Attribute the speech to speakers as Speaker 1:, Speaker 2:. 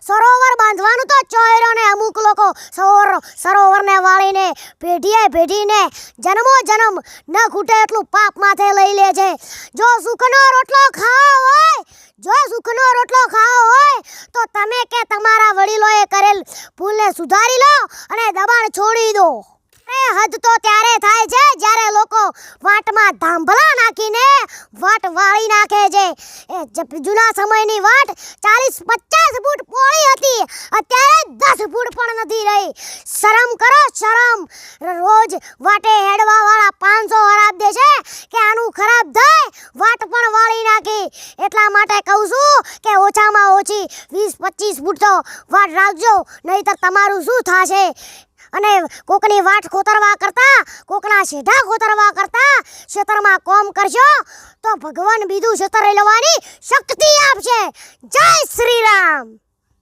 Speaker 1: સરોવર બાંધવાનું તો ચોયરો ને અમુક લોકો. સરોવર સરોવરને વાળીને પેઢીએ પેઢીને જન્મો જન્મ ન ખૂટે એટલું પાપ માથે લઈ લે છે. જો સુખનો રોટલો ખાવો હોય, જો સુખનો રોટલો ખાવો હોય, તો તમે કે તમારા વડીલોએ કરેલ ભૂલને સુધારી લો અને દબાણ છોડી દો. એ હદ તો ત્યારે થાય છે જ્યારે લોકો વાટમાં ધાંભલા નાખીને વાટ વાળી નાખે છે. એ જૂના સમયની વાટ ચાલીસ પચાસ ફૂટ પહોળી હતી. અત્યારે દસ ફૂટ પણ નથી રહી. શરમ કરો, શરમ. રોજ વાટે હેડવા વાળા પાંચસો ખરાબ દે છે કે આનું ખરાબ થાય, વાટ પણ વાળી નાખી. એટલા માટે કહું છું કે ઓછામાં ઓછી વીસ, પચીસ ફૂટ તો વાટ રાખજો, નહીતર તમારું શું થશે? અને કોકની વાટ ખોતરવા કરતા કોકના શેઢા ખોતરવા કરતા ક્ષેત્રમાં કોમ કરશો તો ભગવાન બીજું ક્ષેત્ર લેવાની શક્તિ આપશે. જય શ્રી રામ.